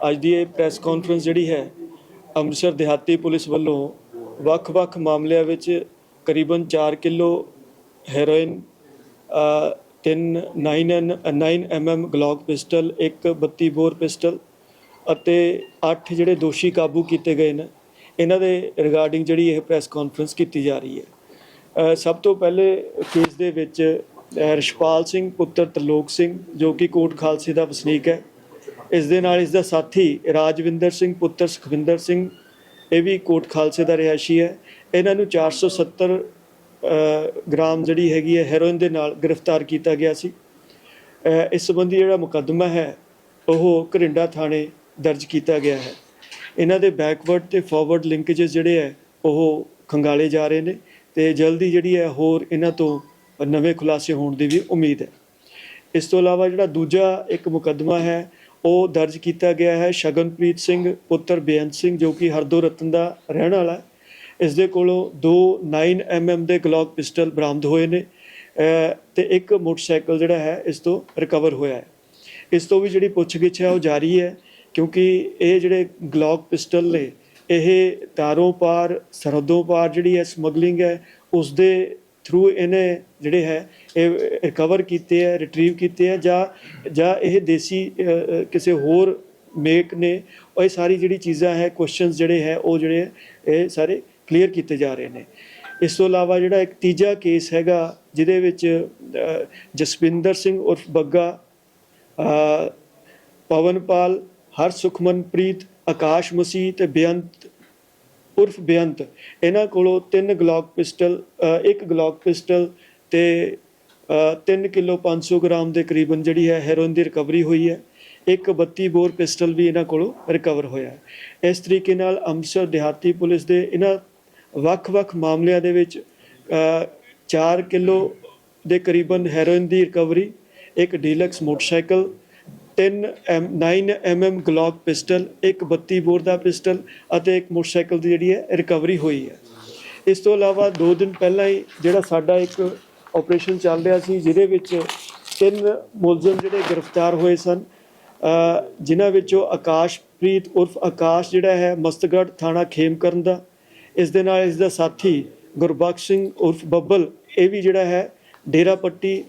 ਅੱਜ ਦੀ ਇਹ press conference ਜਿਹੜੀ ਹੈ ਅੰਮ੍ਰਿਤਸਰ ਦਿਹਾਤੀ ਪੁਲਿਸ ਵੱਲੋਂ ਵੱਖ-ਵੱਖ ਮਾਮਲਿਆਂ ਵਿੱਚ ਕਰੀਬਨ 4 ਕਿਲੋ ਹੈਰੋਇਨ ਅ, ਤਿੰਨ 9 9 mm ਗਲੌਕ ਪਿਸਟਲ ਇੱਕ 32 ਬੋਰ ਪਿਸਟਲ ਅਤੇ 8 ਜਿਹੜੇ ਦੋਸ਼ੀ ਕਾਬੂ ਕੀਤੇ ਗਏ ਨੇ। ਇਹਨਾਂ ਦੇ ਰਿਗਾਰਡਿੰਗ ਜਿਹੜੀ ਇਹ ਪ੍ਰੈਸ ਕਾਨਫਰੰਸ ਕੀਤੀ ਜਾ ਰਹੀ ਹੈ। ਸਭ ਤੋਂ ਪਹਿਲੇ ਕੇਸ ਦੇ ਵਿੱਚ ਅ, ਸਿੰਘ ਪੁੱਤਰ ਤਰਲੋਕ ਸਿੰਘ ਜੋ ਕਿ ਕੋਟ ਖਾਲਸੇ ਦਾ ਵਸਨੀਕ ਹੈ। ਇਸ ਦੇ ਨਾਲ ਇਸ ਦਾ ਸਾਥੀ ਰਾਜਵਿੰਦਰ ਸਿੰਘ ਪੁੱਤਰ ਸੁਖਵਿੰਦਰ ਸਿੰਘ ਇਹ ਵੀ ਕੋਟ ਖਾਲਸੇ ਦਾ ਰਿਹਾਇਸ਼ੀ ਹੈ। ਇਹਨਾਂ ਨੂੰ 470 ਅ, ਗ੍ਰਾਮ ਜਿਹੜੀ ਹੈਗੀ ਹੈ ਹੈਰੋਇਨ ਦੇ ਨਾਲ ਗ੍ਰਿਫਤਾਰ ਕੀਤਾ ਗਿਆ ਸੀ। ਇਸ ਸੰਬੰਧੀ ਜਿਹੜਾ ਮੁਕੱਦਮਾ ਹੈ ਉਹ ਘਰਿੰਡਾ ਥਾਣੇ ਦਰਜ ਕੀਤਾ ਗਿਆ ਹੈ। ਇਹਨਾਂ ਦੇ ਬੈਕਵਰਡ ਤੇ ਫਾਰਵਰਡ ਲਿੰਕੇजेस ਜਿਹੜੇ ਹੈ ਉਹ ਖੰਗਾਲੇ ਜਾ ਰਹੇ ਨੇ ਤੇ ਜਲਦੀ ਜਿਹੜੀ ਹੈ ਹੋਰ ਇਹਨਾਂ ਤੋਂ ਨਵੇਂ ਖੁਲਾਸੇ ਹੋਣ ਦੀ ਵੀ ਉਮੀਦ ਹੈ। ਇਸ ਤੋਂ ਇਲਾਵਾ ਜਿਹੜਾ ਦੂਜਾ ਇੱਕ ਮੁਕੱਦਮਾ ਹੈ ਉਹ ਦਰਜ ਕੀਤਾ ਗਿਆ ਹੈ ਸ਼ਗਨਪ੍ਰੀਤ ਸਿੰਘ, ਪੁੱਤਰ ਬੇਅੰਤ ਸਿੰਘ, ਜੋ ਕਿ ਹਰਦੋ ਰਤਨ ਦਾ ਰਹਿਣ ਵਾਲਾ ਹੈ। ਇਸ ਦੇ ਕੋਲੋਂ ਦੋ 9 mm ਦੇ ਗਲੌਕ ਪਿਸਟਲ ਬਰਾਮਦ ਹੋਏ ਨੇ, ਅਹ, ਤੇ ਇੱਕ ਮੋਟਰਸਾਈਕਲ ਜਿਹੜਾ ਹੈ, ਇਸ ਤੋਂ ਰਿਕਵਰ ਹੋਇਆ ਹੈ। ਇਸ ਤੋਂ ਵੀ ਜਿਹੜੀ ਪੁੱਛਗਿੱਛ ਹੈ, ਉਹ ਜਾਰੀ ਹੈ, ਕਿਉਂਕਿ ਇਹ ਜਿਹੜੇ ਗਲੌਕ ਪਿਸਟਲ ਨੇ, ਇਹ ਤਾਰੋਂ ਪਾਰ, ਸਰਹੱਦੋਂ ਪਾਰ ਜਿਹੜੀ ਹੈ ਸਮਗਲਿੰਗ ਹੈ ਉਸ ਦੇ ਥਰੂ ਇਹਨੇ ਜਿਹੜੇ ਹੈ ਇਹ ਰਿਕਵਰ ਕੀਤੇ ਹੈ ਰਿਟਰੀਵ ਕੀਤੇ ਹੈ ਜਾਂ ਜਾਂ ਇਹ ਦੇਸੀ ਕਿਸੇ ਹੋਰ ਮੇਕ ਨੇ ਉਹ ਇਹ ਸਾਰੀ ਜਿਹੜੀ ਚੀਜ਼ਾਂ ਹੈ ਕੁਐਸਚਨਸ ਜਿਹੜੇ ਹੈ ਉਹ ਜਿਹੜੇ ਇਹ ਸਾਰੇ ਕਲੀਅਰ ਕੀਤੇ ਜਾ ਰਹੇ ਨੇ। ਇਸ ਤੋਂ ਇਲਾਵਾ ਜਿਹੜਾ ਇੱਕ ਤੀਜਾ ਕੇਸ ਹੈਗਾ ਜਿਹਦੇ ਵਿੱਚ ਜਸਵਿੰਦਰ ਸਿੰਘ ਉਰਫ ਬੱਗਾ ਅ, ਪਵਨਪਾਲ ਹਰ ਸੁਖਮਨਪ੍ਰੀਤ ਆਕਾਸ਼ ਮਸੀਹ ਤੇ ਬੇਅੰਤ ਉਰਫ ਬੇਅੰਤ। ਇਹਨਾਂ ਕੋਲੋਂ ਤਿੰਨ ਗਲੌਕ ਪਿਸਟਲ ਇੱਕ ਗਲੌਕ ਪਿਸਟਲ ਤੇ 3 ਕਿਲੋ 500 ਗ੍ਰਾਮ ਦੇ ਕਰੀਬਨ ਜਿਹੜੀ ਹੈ ਹੈਰੋਇਨ ਦੀ ਰਿਕਵਰੀ ਹੋਈ ਹੈ। ਇੱਕ 32 ਬੋਰ ਪਿਸਟਲ ਵੀ ਇਹਨਾਂ ਕੋਲੋਂ ਰਿਕਵਰ ਹੋਇਆ ਹੈ। ਇਸ ਤਰੀਕੇ ਨਾਲ ਅੰਮ੍ਰਿਤਸਰ ਦਿਹਾਤੀ ਪੁਲਿਸ ਦੇ ਇਹਨਾਂ ਵੱਖ-ਵੱਖ ਮਾਮਲਿਆਂ ਦੇ ਵਿੱਚ 4 ਕਿਲੋ ਦੇ ਕਰੀਬਨ ਹੈਰੋਇਨ ਦੀ ਰਿਕਵਰੀ, ਇੱਕ deluxe motorcycle 3 M 9 mm Glock pistol ਇੱਕ 32 ਬੋਰ ਦਾ ਪਿਸਟਲ ਅਤੇ ਇੱਕ ਮੋਟਰਸਾਈਕਲ ਦੀ ਜਿਹੜੀ ਹੈ ਰਿਕਵਰੀ ਹੋਈ ਹੈ। ਇਸ ਤੋਂ ਇਲਾਵਾ 2 ਦਿਨ ਪਹਿਲਾਂ ਹੀ ਜਿਹੜਾ ਸਾਡਾ ਇੱਕ ਆਪਰੇਸ਼ਨ ਚੱਲ ਰਿਹਾ ਸੀ, ਜਿਹਦੇ ਵਿੱਚ ਤਿੰਨ ਮੁਲਜ਼ਮ ਜਿਹੜੇ ਗ੍ਰਿਫਤਾਰ ਹੋਏ ਸਨ ਜਿਨ੍ਹਾਂ ਵਿੱਚੋਂ ਆਕਾਸ਼ਪ੍ਰੀਤ ਉਰਫ ਆਕਾਸ਼ ਜਿਹੜਾ ਹੈ ਮਸਤਗੜ ਥਾਣਾ ਖੇਮਕਰਨ ਦਾ, ਇਸ ਦੇ ਨਾਲ ਇਸ ਦਾ ਸਾਥੀ ਗੁਰਬਖਸ਼ ਸਿੰਘ ਉਰਫ ਬੱਬਲ, ਇਹ ਵੀ ਜਿਹੜਾ ਹੈ ਡੇਰਾ ਪੱਟੀ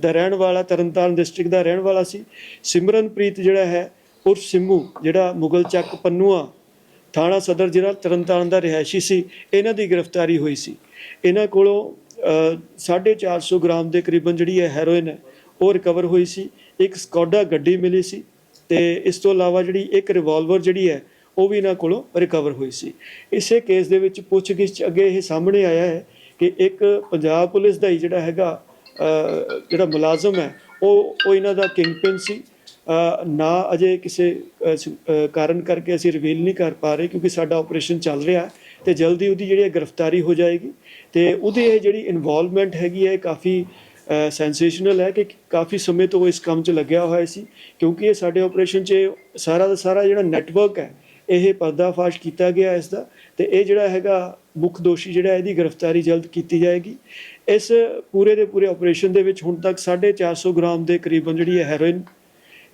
ਦਾ ਰਹਿਣ ਵਾਲਾ ਤਰਨਤਾਰਨ ਡਿਸਟ੍ਰਿਕਟ ਦਾ ਰਹਿਣ ਵਾਲਾ ਸੀ। ਸਿਮਰਨਪ੍ਰੀਤ ਜਿਹੜਾ ਹੈ ਉਰਫ ਸਿੰਮੂ ਜਿਹੜਾ ਮੁਗਲ ਚੱਕ ਪੰਨੂਆ ਥਾਣਾ ਸਦਰ ਜ਼ਿਲ੍ਹਾ ਤਰਨਤਾਰਨ ਦਾ ਰਿਹਾਇਸ਼ੀ ਸੀ ਇਹਨਾਂ ਦੀ ਗ੍ਰਿਫਤਾਰੀ ਹੋਈ ਸੀ। ਇਹਨਾਂ ਕੋਲੋਂ ਅ, 450 ਗ੍ਰਾਮ ਦੇ ਕਰੀਬਨ ਜਿਹੜੀ ਹੈ ਹੈਰੋਇਨ ਹੈ ਉਹ ਰਿਕਵਰ ਹੋਈ ਸੀ। ਇੱਕ ਸਕੋਡਾ ਗੱਡੀ ਮਿਲੀ ਸੀ ਤੇ ਇਸ ਤੋਂ ਇਲਾਵਾ ਜਿਹੜੀ ਇੱਕ ਰਿਵਾਲਵਰ ਜਿਹੜੀ ਹੈ ਉਹ ਵੀ ਇਹਨਾਂ ਕੋਲੋਂ ਰਿਕਵਰ ਹੋਈ ਸੀ। ਇਸੇ ਕੇਸ ਦੇ ਵਿੱਚ ਪੁੱਛਗਿੱਛ ਅੱਗੇ ਇਹ ਸਾਹਮਣੇ ਆਇਆ ਹੈ ਕਿ ਇੱਕ ਪੰਜਾਬ ਪੁਲਿਸ ਦਾ ਹੀ ਜਿਹੜਾ ਹੈਗਾ ਜਿਹੜਾ ਮੁਲਾਜ਼ਮ ਹੈ, ਉਹ ਉਹ ਇਹਨਾਂ ਦਾ ਕਿੰਗਪਿਨ ਸੀ। ਨਾ ਅਜੇ ਕਿਸੇ ਕਾਰਨ ਕਰਕੇ ਅਸੀਂ ਰਿਵੀਲ ਨਹੀਂ ਕਰ ਪਾ ਰਹੇ ਕਿਉਂਕਿ ਸਾਡਾ ਆਪਰੇਸ਼ਨ ਚੱਲ ਰਿਹਾ ਹੈ ਤੇ ਜਲਦੀ ਉਹਦੀ ਜਿਹੜੀ ਹੈ ਗ੍ਰਿਫਤਾਰੀ ਹੋ ਜਾਏਗੀ ਤੇ ਉਹਦੀ ਇਹ ਜਿਹੜੀ ਇਨਵੋਲਵਮੈਂਟ ਹੈਗੀ ਹੈ, ਇਹ ਕਾਫੀ ਸੈਂਸੇਸ਼ਨਲ ਹੈ ਕਿ ਕਾਫੀ ਸਮੇਂ ਤੋਂ ਉਹ ਇਸ ਕੰਮ 'ਚ ਲੱਗਿਆ ਹੋਇਆ ਸੀ ਕਿਉਂਕਿ ਇਹ ਸਾਡੇ ਆਪਰੇਸ਼ਨ 'ਚ ਸਾਰਾ ਦਾ ਸਾਰਾ ਜਿਹੜਾ ਨੈਟਵਰਕ ਹੈ, ਇਹ ਪਰਦਾਫਾਸ਼ ਕੀਤਾ ਗਿਆ ਇਸ ਦਾ। ਤੇ ਇਹ ਜਿਹੜਾ ਹੈਗਾ ਮੁੱਖ ਦੋਸ਼ੀ ਜਿਹੜਾ ਇਹਦੀ ਗ੍ਰਿਫਤਾਰੀ ਜਲਦ ਕੀਤੀ ਜਾਏਗੀ। ਇਸ ਪੂਰੇ ਦੇ ਪੂਰੇ ਆਪਰੇਸ਼ਨ ਦੇ ਵਿੱਚ ਹੁਣ ਤੱਕ 450 ਗ੍ਰਾਮ ਦੇ ਕਰੀਬਨ ਜਿਹੜੀ ਹੈ ਹੈਰੋਇਨ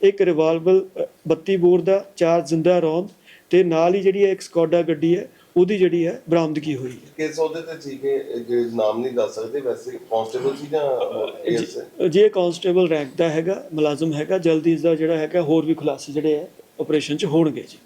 ਇੱਕ ਰਿਵਾਲਵਰ ਅ, 32 ਬੋਰ ਦਾ ਚਾਰ ਜ਼ਿੰਦਾ ਰੌਂਦ ਤੇ ਨਾਲ ਹੀ ਜਿਹੜੀ ਹੈ ਇੱਕ ਸਕੋਡਾ ਗੱਡੀ ਹੈ ਉਹਦੀ ਜਿਹੜੀ ਹੈ ਬਰਾਮਦਗੀ ਹੋਈ ਹੈ। ਕਿਸ ਉਹਦੇ ਤੇ ਸੀ ਕਿ ਜੇ ਨਾਮ ਨਹੀਂ ਦੱਸ ਸਕਦੇ ਵੈਸੇ ਕਾਂਸਟੇਬਲ ਸੀ ਜਾਂ ਜੇ ਕਾਂਸਟੇਬਲ ਰੈਂਕ ਦਾ ਹੈਗਾ ਮੁਲਾਜ਼ਮ ਹੈਗਾ ਜਲਦੀ ਇਸ ਦਾ ਜਿਹੜਾ ਹੈਗਾ ਹੋਰ ਵੀ ਖੁਲਾਸੇ ਜਿਹੜੇ ਹੈ ਆਪਰੇਸ਼ਨ 'ਚ ਹੋਣਗੇ ਜੀ।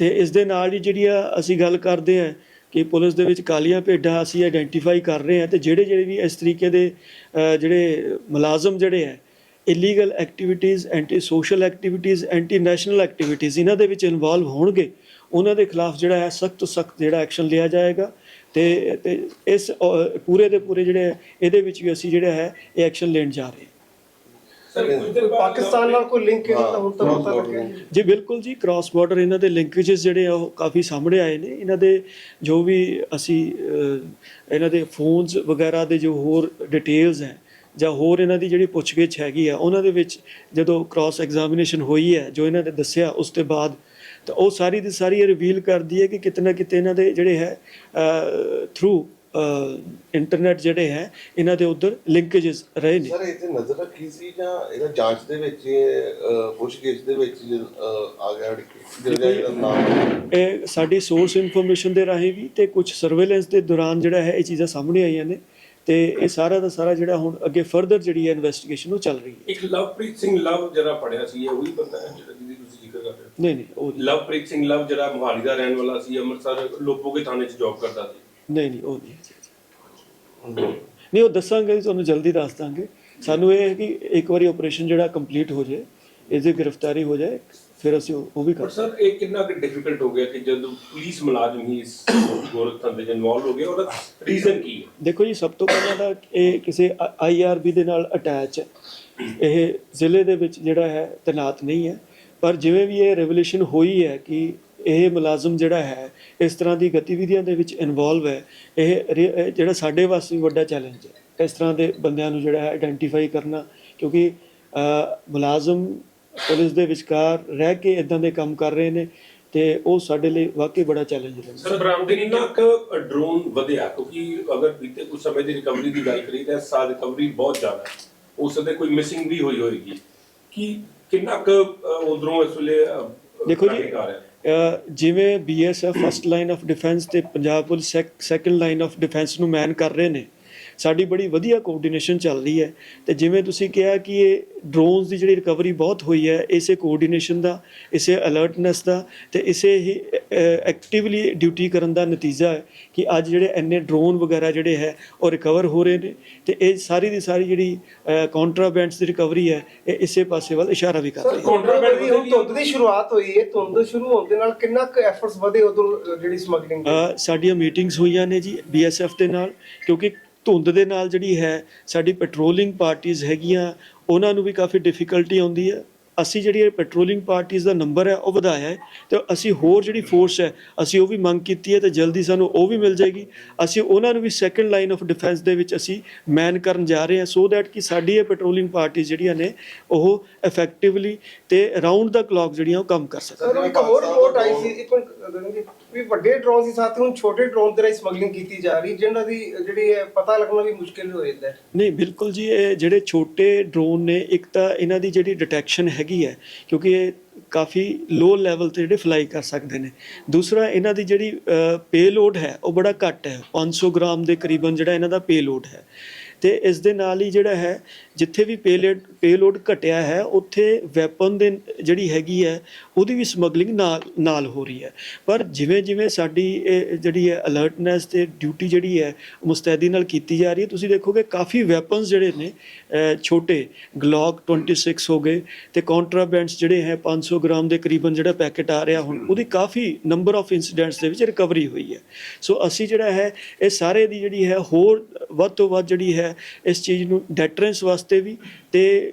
ਤੇ ਇਸ ਦੇ ਨਾਲ ਹੀ ਜਿਹੜੀ ਆ ਅਸੀਂ ਗੱਲ ਕਰਦੇ ਆ ਕਿ ਪੁਲਿਸ ਦੇ ਵਿੱਚ ਕਾਲੀਆਂ ਭੇਡਾਂ ਅਸੀਂ ਆਇਡੈਂਟੀਫਾਈ ਕਰ ਰਹੇ ਹਾਂ ਤੇ ਜਿਹੜੇ ਜਿਹੜੇ ਵੀ ਇਸ ਤਰੀਕੇ ਦੇ ਜਿਹੜੇ ਮੁਲਾਜ਼ਮ ਜਿਹੜੇ ਹੈ illegal activities anti social activities anti national activities ਇਹਨਾਂ ਦੇ ਵਿੱਚ ਇਨਵੋਲਵ ਹੋਣਗੇ, ਉਹਨਾਂ ਦੇ ਖਿਲਾਫ ਜਿਹੜਾ ਹੈ ਸਖਤ ਤੋਂ ਸਖਤ ਜਿਹੜਾ ਐਕਸ਼ਨ ਲਿਆ ਜਾਏਗਾ ਤੇ ਇਸ ਪੂਰੇ ਦੇ ਪੂਰੇ ਜਿਹੜੇ ਇਹਦੇ ਵਿੱਚ ਵੀ ਅਸੀਂ ਜਿਹੜਾ ਹੈ ਇਹ ਐਕਸ਼ਨ ਲੈਣ ਜਾ ਰਹੇ ਹਾਂ। ਪਾਕਿਸਤਾਨ ਨਾਲ ਕੋਈ ਲਿੰਕ ਇਹਨਾਂ ਦਾ ਹੁਣ ਤੱਕ ਪਤਾ ਲੱਗਿਆ ਜੀ? ਜੀ ਬਿਲਕੁਲ ਜੀ ਕ੍ਰਾਸ ਬਾਰਡਰ ਇਹਨਾਂ ਦੇ ਲਿੰਕੇजेस ਜਿਹੜੇ ਆ ਉਹ ਕਾਫੀ ਸਾਹਮਣੇ ਆਏ ਨੇ ਇਹਨਾਂ ਦੇ ਜੋ ਵੀ ਅਸੀਂ ਇਹਨਾਂ ਦੇ ਫੋਨਸ ਵਗੈਰਾ ਦੇ ਜੋ ਹੋਰ ਡਿਟੇਲਸ ਹੈ ਜਾਂ ਹੋਰ ਇਹਨਾਂ ਦੀ ਜਿਹੜੀ ਪੁੱਛਗਿੱਛ ਹੈਗੀ ਆ ਉਹਨਾਂ ਦੇ ਵਿੱਚ ਜਦੋਂ ਕ੍ਰਾਸ ਐਗਜ਼ਾਮੀਨੇਸ਼ਨ ਹੋਈ ਹੈ ਜੋ ਇਹਨਾਂ ਨੇ ਦੱਸਿਆ ਉਸ ਤੋਂ ਬਾਅਦ ਤਾਂ ਉਹ ਸਾਰੀ ਦੀ ਸਾਰੀ ਇਹ ਰਿਵੀਲ ਕਰਦੀ ਹੈ ਕਿ ਕਿਤੇ ਨਾ ਕਿਤੇ ਇਹਨਾਂ ਦੇ ਜਿਹੜੇ ਹੈ ਥਰੂ ਇੰਟਰਨੈਟ ਜਿਹੜੇ ਹੈ ਇਹਨਾਂ ਦੇ ਉਧਰ ਲਿੰਕੇजेस ਰਹੇ ਨੇ। ਸਰ ਇਹ ਤੇ ਨਜ਼ਰ ਰੱਖੀ ਸੀ ਜਾਂ ਇਹਦਾ ਜਾਂਚ ਦੇ ਵਿੱਚ ਪੁੱਛਗਿੱਛ ਦੇ ਵਿੱਚ ਆ ਗਿਆ ਜਿਹੜਾ ਨਾਮ ਇਹ ਸਾਡੀ ਸੋਰਸ ਇਨਫੋਰਮੇਸ਼ਨ ਦੇ ਰਾਹੀਂ ਵੀ ਤੇ ਕੁਝ ਸਰਵੇਲੈਂਸ ਦੇ ਦੌਰਾਨ ਜਿਹੜਾ ਹੈ ਇਹ ਚੀਜ਼ਾਂ ਸਾਹਮਣੇ ਆਈਆਂ ਨੇ ਤੇ ਇਹ ਸਾਰਾ ਦਾ ਸਾਰਾ ਜਿਹੜਾ ਹੁਣ ਅੱਗੇ ਫਰਦਰ ਜਿਹੜੀ ਹੈ ਇਨਵੈਸਟੀਗੇਸ਼ਨ ਉਹ ਚੱਲ ਰਹੀ ਹੈ। ਇੱਕ ਲਵਪ੍ਰੀਤ ਸਿੰਘ ਲਵ ਜਿਹੜਾ ਪੜਿਆ ਸੀ ਇਹ ਉਹੀ ਬੰਦਾ ਹੈ ਜਿਹੜਾ ਜਿਹਦੀ ਤੁਸੀਂ ਜ਼ਿਕਰ ਕਰ ਰਹੇ ਹੋ? ਨਹੀਂ ਨਹੀਂ ਉਹ। ਲਵਪ੍ਰੀਤ ਸਿੰਘ ਲਵ ਜਿਹੜਾ ਮੁਹਾਲੀ ਦਾ ਰਹਿਣ ਵਾਲਾ ਸੀ ਅੰਮ੍ਰਿਤਸਰ ਲੋਪੋਗੇ ਥਾਣੇ 'ਚ ਜੌਬ ਕਰਦਾ ਸੀ। ਨਹੀਂ ਨਹੀਂ ਉਹ ਨਹੀਂ। ਨਹੀਂ ਉਹ ਦੱਸਾਂਗੇ ਤੁਹਾਨੂੰ ਜਲਦੀ ਦੱਸ ਦਾਂਗੇ। ਸਾਨੂੰ ਇਹ ਹੈ ਕਿ ਇੱਕ ਵਾਰੀ ਆਪਰੇਸ਼ਨ ਜਿਹੜਾ ਕੰਪਲੀਟ ਹੋ ਜਾਏ ਇਹਦੀ ਗ੍ਰਿਫਤਾਰੀ ਹੋ ਜਾਏ ਫਿਰ ਅਸੀਂ ਉਹ ਵੀ ਕਰ ਪਰ ਸਰ ਇਹ ਕਿੰਨਾ ਕਿ ਡਿਫਿਕਲਟ ਹੋ ਗਿਆ ਕਿ ਜਦੋਂ ਪੁਲਿਸ ਮੁਲਾਜ਼ਮ ਹੀ ਇਸ ਗੋਰਖ ਧੰਦੇ 'ਚ ਇਨਵੋਲਵ ਹੋ ਗਏ ਉਹਦਾ ਰੀਜ਼ਨ ਕੀ ਹੈ? ਦੇਖੋ ਜੀ ਸਭ ਤੋਂ ਪਹਿਲਾਂ ਤਾਂ ਇਹ ਕਿਸੇ ਆਈਆਰਬੀ ਦੇ ਨਾਲ ਅਟੈਚ ਹੈ। ਇਹ ਜ਼ਿਲ੍ਹੇ ਦੇ ਵਿੱਚ ਜਿਹੜਾ ਹੈ ਤੈਨਾਤ ਨਹੀਂ ਹੈ। ਪਰ ਜਿਵੇਂ ਵੀ ਇਹ ਰੈਵੋਲੂਸ਼ਨ ਹੋਈ ਹੈ ਕਿ ਇਹ ਮੁਲਾਜ਼ਮ ਜਿਹੜਾ ਹੈ ਇਸ ਤਰ੍ਹਾਂ ਦੀ ਗਤੀਵਿਧੀਆਂ ਦੇ ਵਿੱਚ ਇਨਵੋਲਵ ਹੈ ਇਹ ਜਿਹੜਾ ਸਾਡੇ ਵਾਸਤੇ ਵੱਡਾ ਚੈਲੰਜ ਹੈ। ਇਸ ਤਰ੍ਹਾਂ ਦੇ ਬੰਦਿਆਂ ਨੂੰ ਜਿਹੜਾ ਹੈ ਆਇਡੈਂਟੀਫਾਈ ਕਰਨਾ ਕਿਉਂਕਿ ਮੁਲਾਜ਼ਮ ਪੁਲਿਸ ਦੇ ਵਿਚਕਾਰ ਰਹਿ ਕੇ ਇਦਾਂ ਦੇ ਕੰਮ ਕਰ ਰਹੇ ਨੇ ਤੇ ਉਹ ਸਾਡੇ ਲਈ ਵਾਕਈ ਬੜਾ ਚੈਲੰਜ ਹੈ ਸਰ ਬਰਾਮਦਗੀ ਕਿੰਨਾ ਕੁ ਡਰੋਨ ਵਧਿਆ ਕਿਉਂਕਿ ਅਗਰ ਬੀਤੇ ਕੁਝ ਸਮੇਂ ਦੀ ਰਿਕਵਰੀ ਦੀ ਗੱਲ ਕਰੀ ਤਾਂ ਸਾਲ ਰਿਕਵਰੀ ਬਹੁਤ ਜ਼ਿਆਦਾ ਹੈ। ਉਸ ਦੇ ਕੋਈ ਮਿਸਿੰਗ ਵੀ ਹੋਈ ਹੋਏਗੀ। ਕਿ ਕਿੰਨਾ ਕੁ ਉਧਰੋਂ ਇਸ ਵੇਲੇ ਦੇਖੋ ਜੀ traffic ਆ ਰਿਹਾ ਹੈ? ਜਿਵੇਂ BSF first line of defence ਤੇ Punjab police second line of defence ਨੂੰ ਮੈਨ ਕਰ ਰਹੇ ਨੇ ਸਾਡੀ ਬੜੀ ਵਧੀਆ ਕੋਆਰਡੀਨੇਸ਼ਨ ਚੱਲ ਰਹੀ ਹੈ। ਤੇ ਜਿਵੇਂ ਤੁਸੀਂ ਕਿਹਾ ਕਿ ਇਹ ਡਰੋਨਸ ਦੀ ਜਿਹੜੀ ਰਿਕਵਰੀ ਬਹੁਤ ਹੋਈ ਹੈ ਇਸੇ ਕੋਆਰਡੀਨੇਸ਼ਨ ਦਾ ਇਸੇ ਅਲਰਟਨੈਸ ਦਾ ਤੇ ਇਸੇ ਹੀ ਐਕਟਿਵਲੀ ਡਿਊਟੀ ਕਰਨ ਦਾ ਨਤੀਜਾ ਹੈ ਕਿ ਅੱਜ ਜਿਹੜੇ ਇੰਨੇ ਡਰੋਨ ਵਗੈਰਾ ਜਿਹੜੇ ਹੈ ਉਹ ਰਿਕਵਰ ਹੋ ਰਹੇ ਨੇ ਤੇ ਇਹ ਸਾਰੀ ਦੀ ਸਾਰੀ ਜਿਹੜੀ ਕੌਂਟਰਾਬੈਂਡਸ ਦੀ ਰਿਕਵਰੀ ਹੈ ਇਹ ਇਸੇ ਪਾਸੇ ਵੱਲ ਇਸ਼ਾਰਾ ਵੀ ਕਰ ਰਹੀ ਸਰ ਹੈ ਕੰਟਰੋਵਰਸੀ ਹੁਣ ਧੁੰਦ ਦੀ ਸ਼ੁਰੂਆਤ ਹੋਈ ਹੈ ਧੁੰਦ ਸ਼ੁਰੂ ਹੋਣ ਦੇ ਨਾਲ ਕਿੰਨਾ ਕੁ ਐਫਰਟਸ ਵਧੇ ਉਦੋਂ ਜਿਹੜੀ ਸਮਗਲਿੰਗ ਦੇ? ਸਾਡੀਆਂ ਮੀਟਿੰਗਸ ਹੋਈਆਂ ਨੇ ਜੀ ਬੀਐਸਐਫ ਦੇ ਨਾਲ ਕਿਉਂਕਿ ਧੁੰਦ ਦੇ ਨਾਲ ਜਿਹੜੀ ਹੈ, ਸਾਡੀ ਪੈਟਰੋਲਿੰਗ ਪਾਰਟੀਆਂ ਹੈਗੀਆਂ, ਉਹਨਾਂ ਨੂੰ ਵੀ ਕਾਫੀ ਡਿਫਿਕਲਟੀ ਆਉਂਦੀ ਹੈ। ਅਸੀਂ ਜਿਹੜੀ ਇਹ ਪੈਟਰੋਲਿੰਗ ਪਾਰਟੀਆਂ ਦਾ ਨੰਬਰ ਹੈ ਉਹ ਵਧਾਇਆ ਹੈ ਤੇ ਅਸੀਂ ਹੋਰ ਜਿਹੜੀ ਫੋਰਸ ਹੈ ਅਸੀਂ ਉਹ ਵੀ ਮੰਗ ਕੀਤੀ ਹੈ ਤੇ ਜਲਦੀ ਸਾਨੂੰ ਉਹ ਵੀ ਮਿਲ ਜਾਏਗੀ। ਅਸੀਂ ਉਹਨਾਂ ਨੂੰ ਵੀ ਸੈਕੰਡ ਲਾਈਨ ਆਫ ਡਿਫੈਂਸ ਦੇ ਵਿੱਚ ਅਸੀਂ ਮੈਨ ਕਰਨ ਜਾ ਰਹੇ ਹਾਂ ਸੋ ਦੈਟ ਕਿ ਸਾਡੀ ਇਹ ਪੈਟਰੋਲਿੰਗ ਪਾਰਟੀਆਂ ਜਿਹੜੀਆਂ ਨੇ ਉਹ ਇਫੈਕਟਿਵਲੀ ਤੇ ਰਾਉਂਡ ਦਾ ਕਲੌਕ ਜਿਹੜੀਆਂ ਉਹ ਕੰਮ ਕਰ ਸਕਣ। ਸਰ ਇੱਕ ਹੋਰ ਰਿਪੋਰਟ ਆਈ ਸੀ ਇੱਕ ਵੀ ਵੱਡੇ ਡਰੋਨ ਦੀ ਸਾਥ ਹੁਣ ਛੋਟੇ ਡਰੋਨ ਦੇ ਰਾਹੀਂ ਸਮਗਲਿੰਗ ਕੀਤੀ ਜਾ ਰਹੀ ਜਿਨ੍ਹਾਂ ਦੀ ਜਿਹੜੀ ਹੈ ਪਤਾ ਲੱਗਣਾ ਵੀ ਮੁਸ਼ਕਿਲ ਹੋ ਜਾਂਦਾ ਨਹੀਂ ਬਿਲਕੁਲ ਜੀ ਇਹ ਜਿਹੜੇ ਛੋਟੇ ਡਰੋਨ ਨੇ ਇੱਕ ਤਾਂ ਇਹਨਾਂ ਦੀ ਜਿਹੜੀ ਡਿਟੈਕਸ਼ਨ ਹੈਗੀ ਹੈ? ਕਿਉਂਕਿ ਇਹ ਕਾਫੀ ਲੋ ਲੈਵਲ ਤੇ ਜਿਹੜੇ ਫਲਾਈ ਕਰ ਸਕਦੇ ਨੇ। ਦੂਸਰਾ, ਇਹਨਾਂ ਦੀ ਜਿਹੜੀ ਪੇਲੋਡ ਹੈ, ਉਹ ਬੜਾ ਘੱਟ ਹੈ। 500 ਗ੍ਰਾਮ ਦੇ ਕਰੀਬਨ ਜਿਹੜਾ ਇਹਨਾਂ ਦਾ ਪੇਲੋਡ ਹੈ। ਤੇ ਇਸ ਦੇ ਨਾਲ ਹੀ ਜਿਹੜਾ ਹੈ ਜਿੱਥੇ ਵੀ ਪੇਲੋਡ ਪੇਲੋਡ ਘਟਿਆ ਹੈ ਉੱਥੇ ਵੈਪਨ ਦੇ ਜਿਹੜੀ ਹੈਗੀ ਹੈ ਉਹਦੀ ਵੀ ਸਮਗਲਿੰਗ ਨਾਲ ਨਾਲ ਹੋ ਰਹੀ ਹੈ। ਪਰ ਜਿਵੇਂ ਜਿਵੇਂ ਸਾਡੀ ਇਹ ਜਿਹੜੀ ਹੈ ਅਲਰਟਨੈਸ ਤੇ ਡਿਊਟੀ ਜਿਹੜੀ ਹੈ ਮੁਸਤੈਦੀ ਨਾਲ ਕੀਤੀ ਜਾ ਰਹੀ ਹੈ ਤੁਸੀਂ ਦੇਖੋਗੇ ਕਾਫੀ ਵੈਪਨਸ ਜਿਹੜੇ ਨੇ ਅਹ, ਛੋਟੇ ਗਲੌਕ 26 ਹੋ ਗਏ ਤੇ ਕਾਉਂਟਰਾਬੈਂਡਸ ਜਿਹੜੇ ਹੈ 500 ਗ੍ਰਾਮ ਦੇ ਕਰੀਬਨ ਜਿਹੜਾ ਪੈਕੇਟ ਆ ਰਿਹਾ ਹੁਣ ਉਹਦੀ ਕਾਫੀ ਨੰਬਰ ਆਫ ਇਨਸੀਡੈਂਟਸ ਦੇ ਵਿੱਚ ਰਿਕਵਰੀ ਹੋਈ ਹੈ। ਸੋ ਅਸੀਂ ਜਿਹੜਾ ਹੈ ਇਹ ਸਾਰੇ ਦੀ ਜਿਹੜੀ ਹੈ ਹੋਰ ਵੱਧ ਤੋਂ ਵੱਧ ਜਿਹੜੀ ਹੈ ਇਸ ਚੀਜ਼ ਨੂੰ ਡੈਟਰੈਂਸ ਵਾਸਤੇ ਵੀ ਤੇ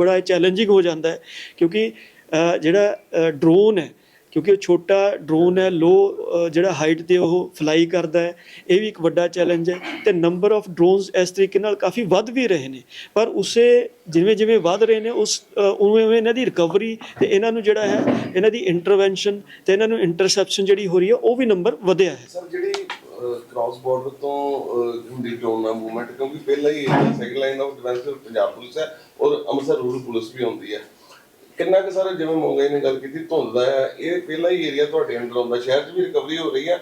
ਬੜਾ ਚੈਲੰਜਿੰਗ ਹੋ ਜਾਂਦਾ ਹੈ, ਕਿਉਂਕਿ ਜਿਹੜਾ ਡਰੋਨ ਹੈ, ਕਿਉਂਕਿ ਉਹ ਛੋਟਾ ਡਰੋਨ ਹੈ ਲੋ ਜਿਹੜਾ ਹਾਈਟ ਤੇ ਉਹ ਫਲਾਈ ਕਰਦਾ ਹੈ, ਇਹ ਵੀ ਇੱਕ ਵੱਡਾ ਚੈਲੰਜ ਹੈ ਤੇ ਨੰਬਰ ਆਫ ਡਰੋਨਸ ਇਸ ਤਰੀਕੇ ਨਾਲ ਕਾਫੀ ਵੱਧ ਵੀ ਰਹੇ ਨੇ, ਪਰ ਉਸੇ ਜਿਵੇਂ ਜਿਵੇਂ ਵੱਧ ਰਹੇ ਨੇ, ਉਸ ਉਵੇਂ ਉਵੇਂ ਇਹਨਾਂ ਦੀ ਰਿਕਵਰੀ ਤੇ ਇਹਨਾਂ ਨੂੰ ਜਿਹੜਾ ਹੈ, ਇਹਨਾਂ ਦੀ ਇੰਟਰਵੈਂਸ਼ਨ ਤੇ ਇਹਨਾਂ ਨੂੰ ਇੰਟਰਸੈਪਸ਼ਨ ਜਿਹੜੀ ਹੋ ਰਹੀ ਹੈ, ਉਹ ਵੀ ਨੰਬਰ ਵਧਿਆ ਹੈ। ਸਰ, ਜਿਹੜੀ ਕ੍ਰਾਸ ਬਾਰਡਰ ਤੋਂ ਹੁੰਦੀ ਡਰੋਨ ਨਾਲ ਮੂਵਮੈਂਟ ਕਿਉਂਕਿ ਪਹਿਲਾਂ ਹੀ second line of defence Punjab police ਹੈ ਔਰ ਅੰਮ੍ਰਿਤਸਰ ਰੂਰਲ ਪੁਲਿਸ ਵੀ ਹੁੰਦੀ ਹੈ। ਕਿੰਨਾ ਕੁ ਸਰ ਜਿਵੇਂ ਮੋਂਗੇ ਨੇ ਗੱਲ ਕੀਤੀ ਧੁੰਦ ਦਾ ਹੈ ਇਹ ਪਹਿਲਾਂ ਹੀ ਏਰੀਆ ਤੁਹਾਡੇ ਅੰਡਰ ਆਉਂਦਾ ਸ਼ਹਿਰ 'ਚ ਵੀ ਰਿਕਵਰੀ ਹੋ ਰਹੀ ਹੈ।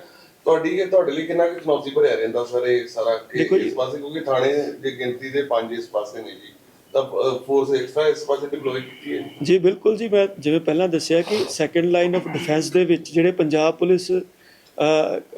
ਤੁਹਾਡੀ ਇਹ ਤੁਹਾਡੇ ਲਈ ਕਿੰਨਾ ਕੁ ਚੁਣੌਤੀ ਭਰਿਆ ਰਹਿੰਦਾ ਸਰ ਇਹ ਸਾਰਾ ਇਸ ਪਾਸੇ ਕਿਉਂਕਿ ਥਾਣੇ ਦੀ ਗਿਣਤੀ ਦੇ ਪੰਜ ਇਸ ਪਾਸੇ ਨੇ ਜੀ। ਤਾਂ ਫੋਰਸ ਐਕਸਟਰਾ ਇਸ ਪਾਸੇ ਡਿਪਲੋਏ ਕੀਤੀ ਹੈ। ਜੀ ਬਿਲਕੁਲ ਜੀ ਮੈਂ ਜਿਵੇਂ ਪਹਿਲਾਂ ਦੱਸਿਆ ਕਿ ਸੈਕੰਡ ਲਾਈਨ ਆਫ ਡਿਫੈਂਸ ਦੇ ਵਿੱਚ ਜਿਹੜੇ ਪੰਜਾਬ ਪੁਲਿਸ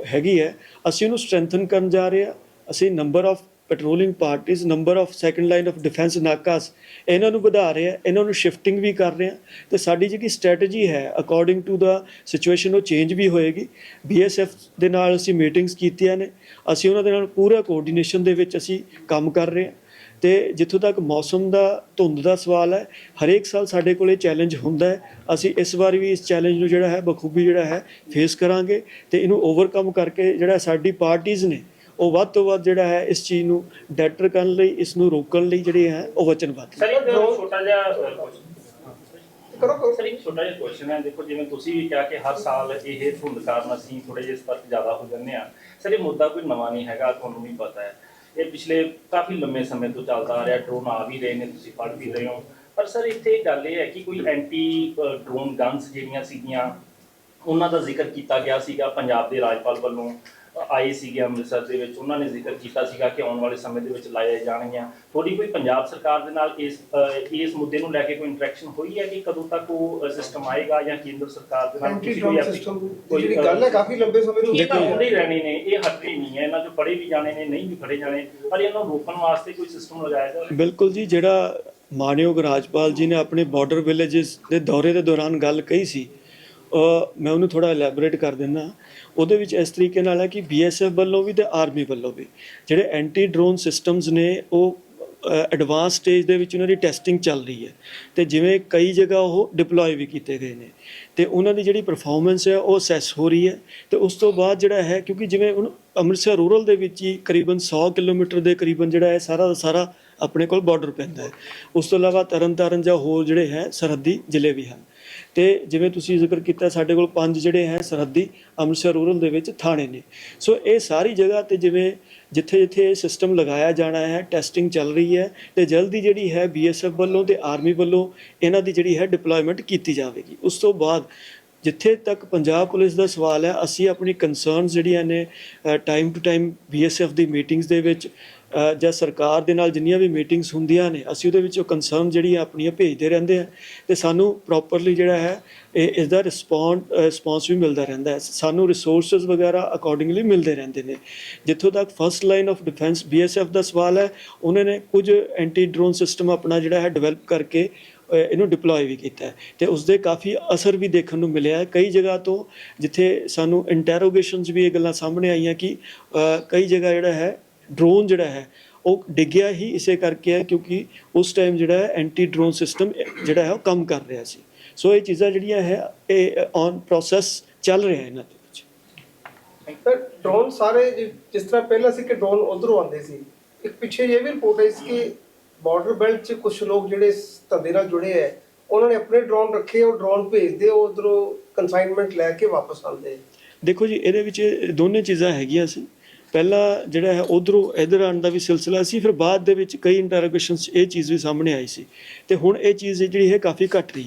ਹੈਗੀ ਹੈ। ਅਸੀਂ ਉਹਨੂੰ ਸਟਰੈਂਥਨ ਕਰਨ ਜਾ ਰਹੇ ਹਾਂ। ਅਸੀਂ ਨੰਬਰ ਆਫ ਪੈਟਰੋਲਿੰਗ ਪਾਰਟੀਆਂ number of second line of defence ਨਾਕਾਸ ਇਹਨਾਂ ਨੂੰ ਵਧਾ ਰਹੇ ਆ ਇਹਨਾਂ ਨੂੰ ਸ਼ਿਫਟਿੰਗ ਵੀ ਕਰ ਰਹੇ ਆ ਤੇ ਸਾਡੀ ਜਿਹੜੀ ਸਟ੍ਰੈਟਜੀ ਹੈ ਅਕੋਰਡਿੰਗ ਟੂ ਦਾ ਸਿਚੁਏਸ਼ਨ ਉਹ ਚੇਂਜ ਵੀ ਹੋਏਗੀ। ਬੀਐਸਐਫ ਦੇ ਨਾਲ ਅਸੀਂ ਮੀਟਿੰਗਸ ਕੀਤੀਆਂ ਨੇ। ਅਸੀਂ ਉਹਨਾਂ ਦੇ ਨਾਲ ਪੂਰਾ ਕੋਆਰਡੀਨੇਸ਼ਨ ਦੇ ਵਿੱਚ ਅਸੀਂ ਕੰਮ ਕਰ ਰਹੇ ਹਾਂ। ਤੇ ਜਿੱਥੋਂ ਤੱਕ ਮੌਸਮ ਦਾ ਧੁੰਦ ਦਾ ਸਵਾਲ ਹੈ ਹਰੇਕ ਸਾਲ ਸਾਡੇ ਕੋਲ ਇਹ ਚੈਲੰਜ ਹੁੰਦਾ ਹੈ। ਅਸੀਂ ਇਸ ਵਾਰ ਵੀ ਇਸ ਚੈਲੰਜ ਨੂੰ ਜਿਹੜਾ ਹੈ ਬਖੂਬੀ ਜਿਹੜਾ ਹੈ ਫੇਸ ਕਰਾਂਗੇ ਤੇ ਇਹਨੂੰ ਓਵਰਕਮ ਕਰਕੇ ਜਿਹੜਾ ਸਾਡੀ ਪਾਰਟੀਆਂ ਨੇ ਉਹ ਵੱਧ ਤੋਂ ਵੱਧ ਜਿਹੜਾ ਹੈ ਇਸ ਚੀਜ਼ ਨੂੰ ਡੈਟਰ ਕਰਨ ਲਈ ਇਸ ਨੂੰ ਰੋਕਣ ਲਈ ਜਿਹੜੇ ਹੈ ਉਹ ਵਚਨਬੱਧ। ਸਰ ਇੱਕ ਛੋਟਾ ਜਿਹਾ ਕਰੋ ਕਰੋ। ਸਰ ਇੱਕ ਛੋਟਾ ਜਿਹਾ ਕੁਐਸਚਨ ਹੈ ਦੇਖੋ ਜਿਵੇਂ ਤੁਸੀਂ ਵੀ ਕਿਹਾ ਕਿ ਹਰ ਸਾਲ ਇਹ ਧੁੰਦ ਕਾਰਨ ਅਸੀਂ ਥੋੜੇ ਜਿਹੇ ਸਤਰਕ ਜ਼ਿਆਦਾ ਹੋ ਜਾਂਦੇ ਆ ਸਰ ਇਹ ਮੁੱਦਾ ਕੋਈ ਨਵਾਂ ਨਹੀਂ ਹੈਗਾ ਤੁਹਾਨੂੰ ਵੀ ਪਤਾ ਹੈ। ਇਹ ਪਿਛਲੇ ਕਾਫੀ ਲੰਮੇ ਸਮੇਂ ਤੋਂ ਚੱਲਦਾ ਆ ਰਿਹਾ ਡਰੋਨ ਆ ਵੀ ਰਹੇ ਨੇ, ਤੁਸੀਂ ਪੜ੍ਹ ਵੀ ਰਹੇ ਹੋ। ਪਰ ਸਰ, ਇੱਥੇ ਗੱਲ ਇਹ ਹੈ ਕਿ ਕੋਈ ਐਂਟੀ ਡਰੋਨ ਗਨਸ ਜਿਹੜੀਆਂ ਸੀਗੀਆਂ, ਉਹਨਾਂ ਦਾ ਜ਼ਿਕਰ ਕੀਤਾ ਗਿਆ ਸੀਗਾ ਪੰਜਾਬ ਦੇ ਰਾਜਪਾਲ ਵੱਲੋਂ। ਆਏ ਸੀਗੇ ਅੰਮ੍ਰਿਤਸਰ ਦੇ ਵਿੱਚ ਉਹਨਾਂ ਨੇ ਜ਼ਿਕਰ ਕੀਤਾ ਸੀਗਾ ਕਿ ਆਉਣ ਵਾਲੇ ਸਮੇਂ ਦੇ ਵਿੱਚ ਲਾਏ ਜਾਣਗੀਆਂ। ਥੋੜੀ ਕੋਈ ਪੰਜਾਬ ਸਰਕਾਰ ਦੇ ਨਾਲ ਇਸ ਇਸ ਮੁੱਦੇ ਨੂੰ ਲੈ ਕੇ ਕੋਈ ਇੰਟਰੈਕਸ਼ਨ ਹੋਈ ਹੈ ਕਿ ਕਦੋਂ ਤੱਕ ਉਹ ਸਿਸਟਮ ਆਏਗਾ ਜਾਂ ਕੇਂਦਰ ਸਰਕਾਰ ਦੇ ਨਾਲ ਕੋਈ ਸਿਸਟਮ ਕੋਈ, ਗੱਲ ਹੈ ਕਾਫੀ ਲੰਬੇ ਸਮੇਂ ਤੋਂ ਦੇਖੋ- ਹੁੰਦੇ ਹੀ ਰਹਿਣੇ ਨੇ ਇਹ ਹਟਦੇ ਨਹੀਂ ਹੈ ਇਹਨਾਂ ਚੋਂ ਫੜੇ ਵੀ ਜਾਣੇ ਨੇ ਨਹੀਂ ਵੀ ਫੜੇ ਜਾਣੇ। ਪਰ ਇਹਨਾਂ ਨੂੰ ਰੋਕਣ ਵਾਸਤੇ ਕੋਈ ਸਿਸਟਮ ਲਗਾਇਆ ਜਾਵੇ ਬਿਲਕੁਲ ਜੀ ਜਿਹੜਾ ਮਾਨਯੋਗ ਰਾਜਪਾਲ ਜੀ ਨੇ ਆਪਣੇ ਬਾਰਡਰ ਵਿਲੇजेस ਦੇ ਦੌਰੇ ਦੇ ਦੌਰਾਨ ਗੱਲ ਕਹੀ ਸੀ ਮੈਂ ਉਹਨੂੰ ਥੋੜਾ ਇਲੈਬੋਰੇਟ ਕਰ ਦਿੰਦਾ। ਉਹਦੇ ਵਿੱਚ ਇਸ ਤਰੀਕੇ ਨਾਲ ਹੈ ਕਿ ਬੀਐਸਐਫ ਵੱਲੋਂ ਵੀ ਤੇ ਆਰਮੀ ਵੱਲੋਂ ਵੀ ਜਿਹੜੇ ਐਂਟੀ ਡਰੋਨ ਸਿਸਟਮਸ ਨੇ, ਉਹ ਐਡਵਾਂਸ ਸਟੇਜ ਦੇ ਵਿੱਚ ਉਹਨਾਂ ਦੀ ਟੈਸਟਿੰਗ ਚੱਲ ਰਹੀ ਹੈ। ਤੇ ਜਿਵੇਂ ਕਈ ਜਗ੍ਹਾ ਉਹ ਡਿਪਲੋਏ ਵੀ ਕੀਤੇ ਗਏ ਨੇ। ਤੇ ਉਹਨਾਂ ਦੀ ਜਿਹੜੀ ਪਰਫਾਰਮੈਂਸ ਹੈ, ਉਹ ਅਸੈਸ ਹੋ ਰਹੀ ਹੈ। ਤੇ ਉਸ ਤੋਂ ਬਾਅਦ ਜਿਹੜਾ ਹੈ, ਕਿਉਂਕਿ ਜਿਵੇਂ ਹੁਣ ਅੰਮ੍ਰਿਤਸਰ ਰੂਰਲ ਦੇ ਵਿੱਚ ਹੀ ਕਰੀਬਨ 100 ਕਿਲੋਮੀਟਰ ਦੇ ਕਰੀਬਨ ਜਿਹੜਾ ਹੈ, ਸਾਰਾ ਦਾ ਸਾਰਾ ਆਪਣੇ ਕੋਲ ਬਾਰਡਰ ਪੈਂਦਾ ਹੈ। ਉਸ ਤੋਂ ਇਲਾਵਾ ਤਰਨਤਾਰਨ ਜਾਂ ਹੋਰ ਜਿਹੜੇ ਹੈ, ਸਰਹੱਦੀ ਜ਼ਿਲ੍ਹੇ ਵੀ ਹਨ। ਤੇ ਜਿਵੇਂ ਤੁਸੀਂ ਜ਼ਿਕਰ ਕੀਤਾ ਸਾਡੇ ਕੋਲ ਪੰਜ ਜਿਹੜੇ ਹੈ ਸਰਹੱਦੀ ਅੰਮ੍ਰਿਤਸਰ ਰੂਰਲ ਦੇ ਵਿੱਚ ਥਾਣੇ ਨੇ। ਸੋ ਇਹ ਸਾਰੀ ਜਗ੍ਹਾ ਤੇ ਜਿਵੇਂ ਜਿੱਥੇ ਜਿੱਥੇ ਇਹ ਸਿਸਟਮ ਲਗਾਇਆ ਜਾਣਾ ਹੈ ਟੈਸਟਿੰਗ ਚੱਲ ਰਹੀ ਹੈ ਤੇ ਜਲਦੀ ਜਿਹੜੀ ਹੈ ਬੀਐਸਐਫ ਵੱਲੋਂ ਤੇ ਆਰਮੀ ਵੱਲੋਂ ਇਹਨਾਂ ਦੀ ਜਿਹੜੀ ਹੈ ਡਿਪਲੋਇਮੈਂਟ ਕੀਤੀ ਜਾਵੇਗੀ। ਉਸ ਤੋਂ ਬਾਅਦ ਜਿੱਥੇ ਤੱਕ ਪੰਜਾਬ ਪੁਲਿਸ ਦਾ ਸਵਾਲ ਹੈ, ਅਸੀਂ ਆਪਣੀ ਕੰਸਰਨ ਜਿਹੜੀਆਂ ਨੇ ਟਾਈਮ ਟੂ ਟਾਈਮ ਬੀਐਸਐਫ ਦੀ ਮੀਟਿੰਗਸ ਦੇ ਵਿੱਚ ਜਾਂ ਸਰਕਾਰ ਦੇ ਨਾਲ ਜਿੰਨੀਆਂ ਵੀ ਮੀਟਿੰਗਸ ਹੁੰਦੀਆਂ ਨੇ, ਅਸੀਂ ਉਹਦੇ ਵਿੱਚ ਉਹ ਕੰਸਰਨ ਜਿਹੜੀਆਂ ਆਪਣੀਆਂ ਭੇਜਦੇ ਰਹਿੰਦੇ ਆ ਤੇ ਸਾਨੂੰ ਪ੍ਰੋਪਰਲੀ ਜਿਹੜਾ ਹੈ, ਇਹ ਇਸ ਦਾ ਰਿਸਪੌਂਡ ਰਿਸਪੌਂਸ ਵੀ ਮਿਲਦਾ ਰਹਿੰਦਾ ਹੈ। ਸਾਨੂੰ ਰਿਸੋਰਸਸ ਵਗੈਰਾ ਅਕੋਰਡਿੰਗਲੀ ਮਿਲਦੇ ਰਹਿੰਦੇ ਨੇ। ਜਿੱਥੋਂ ਤੱਕ first line of defence BSF ਦਾ ਸਵਾਲ ਹੈ, ਉਹਨਾਂ ਨੇ ਕੁਝ ਐਂਟੀ ਡਰੋਨ ਸਿਸਟਮ ਆਪਣਾ ਜਿਹੜਾ ਹੈ ਡਿਵੈਲਪ ਕਰਕੇ ਇਹਨੂੰ ਡਿਪਲੋਏ ਵੀ ਕੀਤਾ ਹੈ ਤੇ ਉਸ ਦੇ ਕਾਫੀ ਅਸਰ ਵੀ ਦੇਖਣ ਨੂੰ ਮਿਲਿਆ ਕਈ ਜਗ੍ਹਾ ਤੋਂ ਜਿੱਥੇ ਸਾਨੂੰ ਇੰਟਰੋਗੇਸ਼ਨਸ ਵੀ ਇਹ ਗੱਲਾਂ ਸਾਹਮਣੇ ਆਈਆਂ ਕਿ ਕਈ ਜਗ੍ਹਾ ਜਿਹੜਾ ਹੈ ਡਰੋਨ ਜਿਹੜਾ ਹੈ, ਉਹ ਡਿੱਗਿਆ ਹੀ ਇਸੇ ਕਰਕੇ ਹੈ ਕਿਉਂਕਿ ਉਸ ਟਾਈਮ ਜਿਹੜਾ ਹੈ ਐਂਟੀ ਡਰੋਨ ਸਿਸਟਮ ਜਿਹੜਾ ਹੈ, ਉਹ ਕੰਮ ਕਰ ਰਿਹਾ ਸੀ। ਸੋ ਇਹ ਚੀਜ਼ਾਂ ਜਿਹੜੀਆਂ ਹੈ, ਇਹ ਔਨ ਪ੍ਰੋਸੈਸ ਚੱਲ ਰਿਹਾ ਇਹਨਾਂ ਦੇ ਵਿੱਚ। ਡਰੋਨ ਸਾਰੇ ਜਿਸ ਤਰ੍ਹਾਂ ਪਹਿਲਾਂ ਸੀ ਕਿ ਡਰੋਨ ਉਧਰੋਂ ਆਉਂਦੇ ਸੀ, ਇੱਕ ਪਿੱਛੇ ਜੇ ਵੀ ਰਿਪੋਰਟ ਆਈ ਸੀ ਕਿ ਬਾਰਡਰ ਬੈਲਟ 'ਚ ਕੁਝ ਲੋਕ ਜਿਹੜੇ ਇਸ ਧੰਦੇ ਨਾਲ ਜੁੜੇ ਹੈ ਉਹਨਾਂ ਨੇ ਆਪਣੇ ਡਰੋਨ ਰੱਖੇ, ਉਹ ਡਰੋਨ ਭੇਜਦੇ ਉਹ ਉਧਰੋਂ ਕਨਸਾਈਨਮੈਂਟ ਲੈ ਕੇ ਵਾਪਸ ਆਉਂਦੇ ਦੇਖੋ ਜੀ, ਇਹਦੇ ਵਿੱਚ ਦੋਨੇ ਚੀਜ਼ਾਂ ਹੈਗੀਆਂ ਸੀ। ਪਹਿਲਾ ਜਿਹੜਾ ਹੈ, ਉਧਰੋਂ ਇਧਰ ਆਉਣ ਦਾ ਵੀ ਸਿਲਸਿਲਾ ਸੀ, ਫਿਰ ਬਾਅਦ ਦੇ ਵਿੱਚ ਕਈ ਇੰਟਰੋਗੇਸ਼ਨਸ ਇਹ ਚੀਜ਼ ਵੀ ਸਾਹਮਣੇ ਆਈ ਸੀ। ਤੇ ਹੁਣ ਇਹ ਚੀਜ਼ ਜਿਹੜੀ ਹੈ, ਕਾਫੀ ਘਟ ਰਹੀ